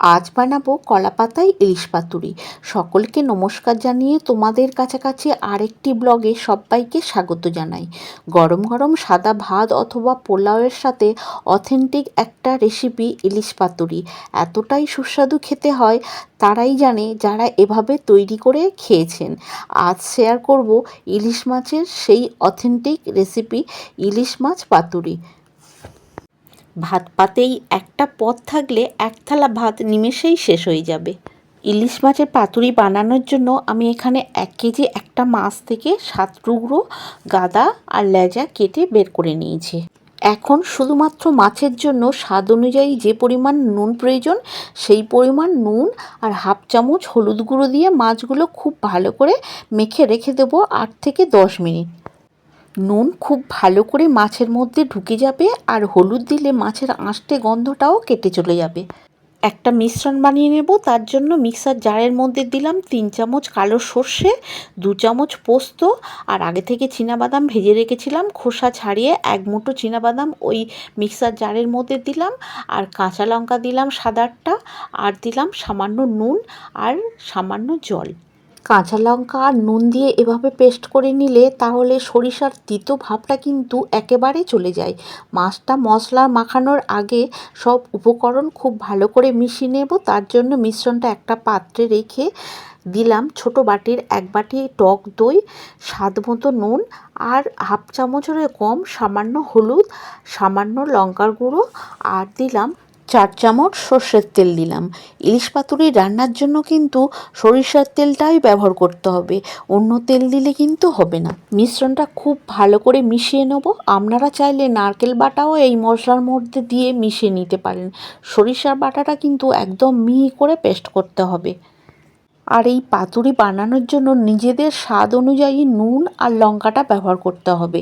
আজ বানাবো কলা পাতায় ইলিশ পাতুরি। সকলকে নমস্কার জানিয়ে তোমাদের কাছাকাছি আরেকটি ব্লগে সবাইকে স্বাগত জানাই। গরম গরম সাদা ভাত অথবা পোলাওয়ের সাথে অথেন্টিক একটা রেসিপি ইলিশ পাতুরি। এতটাই সুস্বাদু খেতে হয়, তারাই জানে যারা এভাবে তৈরি করে খেয়েছেন। আজ শেয়ার করব ইলিশ মাছের সেই অথেন্টিক রেসিপি ইলিশ মাছ পাতুরি। ভাত পাতেই একটা পদ থাকলে এক থালা ভাত নিমেষেই শেষ হয়ে যাবে। ইলিশ মাছের পাতুরি বানানোর জন্য আমি এখানে এক কেজি একটা মাছ থেকে সাত টুকরো গাদা আর লেজা কেটে বের করে নিয়েছি। এখন শুধুমাত্র মাছের জন্য স্বাদ অনুযায়ী যে পরিমাণ নুন প্রয়োজন, সেই পরিমাণ নুন আর হাফ চামচ হলুদ গুঁড়ো দিয়ে মাছগুলো খুব ভালো করে মেখে রেখে দেবো আট থেকে দশ মিনিট। নুন খুব ভালো করে মাছের মধ্যে ঢুকে যাবে আর হলুদ দিলে মাছের আঁশটে গন্ধটাও কেটে চলে যাবে। একটা মিশ্রণ বানিয়ে নেব, তার জন্য মিক্সার জারের মধ্যে দিলাম তিন চামচ কালো সর্ষে, দু চামচ পোস্ত আর আগে থেকে বাদাম ভেজে রেখেছিলাম। খোসা ছাড়িয়ে এক মুঠো বাদাম ওই মিক্সার জারের মধ্যে দিলাম আর কাঁচা লঙ্কা দিলাম সাদারটা আর দিলাম সামান্য নুন আর সামান্য জল। কাঁচা লঙ্কা আর নুন দিয়ে এভাবে পেস্ট করে নিলে তাহলে সরিষার তিতো ভাবটা কিন্তু একেবারে চলে যায়। মাছটা মশলা মাখানোর আগে সব উপকরণ খুব ভালো করে মিশিয়ে নেব, তার জন্য মিশ্রণটা একটা পাত্রে রেখে দিলাম ছোট বাটির এক বাটি টক দই, স্বাদ মতো নুন আর হাফ চামচের কম সামান্য হলুদ, সামান্য লঙ্কার গুঁড়ো আর দিলাম চার চামচ সর্ষের তেল দিলাম। ইলিশ পাতুরি রান্নার জন্য কিন্তু সরিষার তেলটাই ব্যবহার করতে হবে। অন্য তেল দিলে কিন্তু হবে না। মিশ্রণটা খুব ভালো করে মিশিয়ে নেব। আপনারা চাইলে নারকেল বাটাও এই মশলার মধ্যে দিয়ে মিশিয়ে নিতে পারেন। সরিষার বাটাটা কিন্তু একদম মিহি করে পেস্ট করতে হবে। আর এই পাতুরি বানানোর জন্য নিজেদের স্বাদ অনুযায়ী নুন আর লঙ্কাটা ব্যবহার করতে হবে।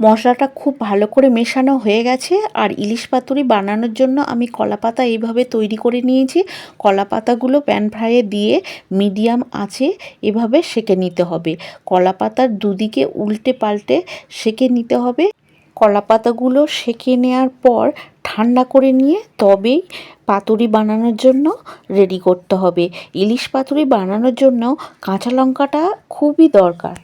মশলাটা খুব ভালো করে মেশানো হয়ে গেছে, আর ইলিশ পাতুরি বানানোর জন্য আমি কলা পাতা এইভাবে তৈরি করে নিয়েছি। কলা পাতাগুলো প্যান ফ্রাইয়ে দিয়ে মিডিয়াম আছে এভাবে সেকে নিতে হবে। কলা পাতার দুদিকে উল্টে পাল্টে সেকে নিতে হবে। কলা পাতাগুলো সেকে নেওয়ার পর ঠান্ডা করে নিয়ে তবেই পাতুরি বানানোর জন্য রেডি করতে হবে। ইলিশ পাতুরি বানানোর জন্য কাঁচা লঙ্কাটা খুবই দরকার।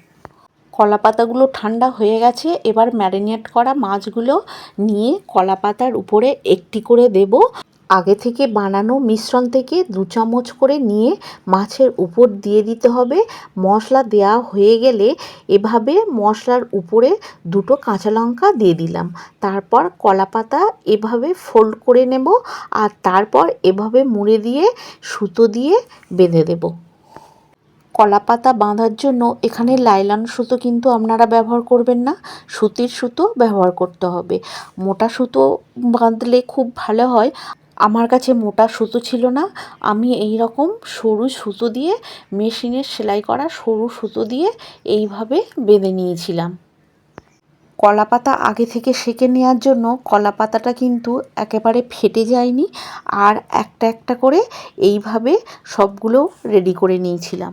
কলা পাতাগুলো ঠান্ডা হয়ে গেছে, এবার ম্যারিনেট করা মাছগুলো নিয়ে কলা পাতার উপরে একটি করে দেব। আগে থেকে বানানো মিশ্রণ থেকে দু চামচ করে নিয়ে মাছের উপর দিয়ে দিতে হবে। মশলা দেওয়া হয়ে গেলে এভাবে মশলার উপরে দুটো কাঁচা লঙ্কা দিয়ে দিলাম। তারপর কলা পাতা এভাবে ফোল্ড করে নেব আর তারপর এভাবে মুড়ে দিয়ে সুতো দিয়ে বেঁধে দেবো। কলা পাতা বাঁধার জন্য এখানে লাইলন সুতো কিন্তু আপনারা ব্যবহার করবেন না, সুতির সুতো ব্যবহার করতে হবে। মোটা সুতো বাঁধলে খুব ভালো হয়। আমার কাছে মোটা সুতো ছিল না, আমি এই রকম সরু সুতো দিয়ে, মেশিনের সেলাই করা সরু সুতো দিয়ে এইভাবে বেঁধে নিয়েছিলাম। কলা পাতা আগে থেকে সেকে নেওয়ার জন্য কলা পাতাটা কিন্তু একেবারে ফেটে যায়নি, আর একটা একটা করে এইভাবে সবগুলো রেডি করে নিয়েছিলাম।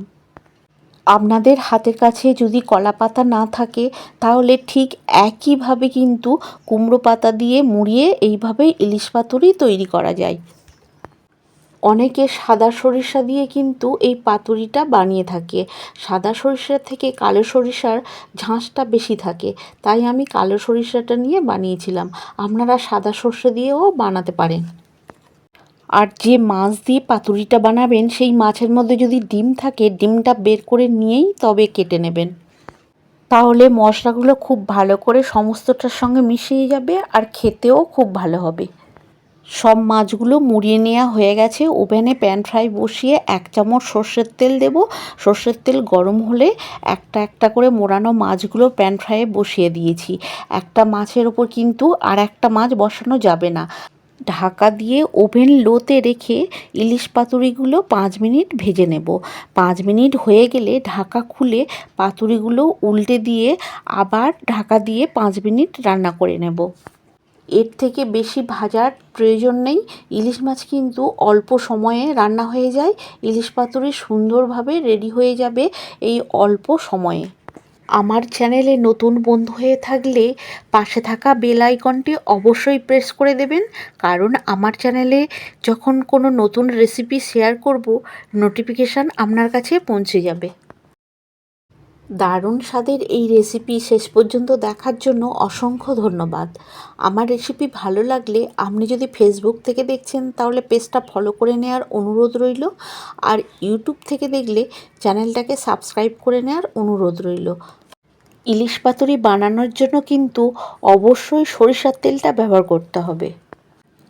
আপনাদের হাতের কাছে যদি কলা পাতা না থাকে, তাহলে ঠিক একইভাবে কিন্তু কুমড়ো পাতা দিয়ে মুড়িয়ে এইভাবে ইলিশ পাতুরি তৈরি করা যায়। অনেকে সাদা সরিষা দিয়ে কিন্তু এই পাতুরিটা বানিয়ে থাকে। সাদা সরিষার থেকে কালো সরিষার ঝাঁসটা বেশি থাকে, তাই আমি কালো সরিষাটা নিয়ে বানিয়েছিলাম। আপনারা সাদা সর্ষে দিয়েও বানাতে পারেন। আর যে মাছ দিয়ে পাতুরিটা বানাবেন, সেই মাছের মধ্যে যদি ডিম থাকে, ডিমটা বের করে নিয়েই তবে কেটে নেবেন। তাহলে মশলাগুলো খুব ভালো করে সমস্তটার সঙ্গে মিশিয়ে যাবে আর খেতেও খুব ভালো হবে। সব মাছগুলো মুড়িয়ে নেওয়া হয়ে গেছে। ওভেনে প্যান ফ্রাই বসিয়ে এক চামচ সর্ষের তেল দেব। সর্ষের তেল গরম হলে একটা একটা করে মোড়ানো মাছগুলো প্যান ফ্রাইয়ে বসিয়ে দিয়েছি। একটা মাছের ওপর কিন্তু আর একটা মাছ বসানো যাবে না। ঢাকা দিয়ে ওভেন লোতে রেখে ইলিশ পাতুরিগুলো পাঁচ মিনিট ভেজে নেব। পাঁচ মিনিট হয়ে গেলে ঢাকা খুলে পাতুরিগুলো উল্টে দিয়ে আবার ঢাকা দিয়ে পাঁচ মিনিট রান্না করে নেব। এর থেকে বেশি ভাজার প্রয়োজন নেই। ইলিশ মাছ কিন্তু অল্প সময়ে রান্না হয়ে যায়। ইলিশ পাতুরি সুন্দরভাবে রেডি হয়ে যাবে এই অল্প সময়ে। আমার চ্যানেলে নতুন বন্ধু হয়ে থাকলে পাশে থাকা বেল আইকনটি অবশ্যই প্রেস করে দেবেন। কারণ আমার চ্যানেলে যখন কোনো নতুন রেসিপি শেয়ার করব নোটিফিকেশান আপনার কাছে পৌঁছে যাবে। দারুণ স্বাদের এই রেসিপি শেষ পর্যন্ত দেখার জন্য অসংখ্য ধন্যবাদ। আমার রেসিপি ভালো লাগলে আপনি যদি ফেসবুক থেকে দেখছেন, তাহলে পেজটা ফলো করে নেওয়ার অনুরোধ রইল। আর ইউটিউব থেকে দেখলে চ্যানেলটাকে সাবস্ক্রাইব করে নেওয়ার অনুরোধ রইল। ইলিশ পাতুরি বানানোর জন্য কিন্তু অবশ্যই সরিষার তেলটা ব্যবহার করতে হবে।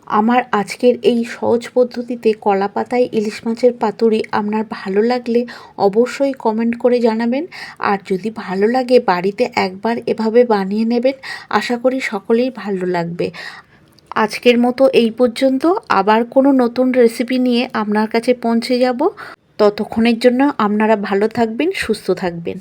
আমার আজকের এই সহজ পদ্ধতিতে কলা পাতায় ইলিশ মাছের পাতুরি আপনার ভালো লাগলে অবশ্যই কমেন্ট করে জানাবেন। আর যদি ভালো লাগে বাড়িতে একবার এভাবে বানিয়ে নেবেন, আশা করি সকলেই ভালো লাগবে। আজকের মতো এই পর্যন্ত। আবার কোনো নতুন রেসিপি নিয়ে আপনার কাছে পৌঁছে যাব। ততক্ষণের জন্য আপনারা ভালো থাকবেন, সুস্থ থাকবেন।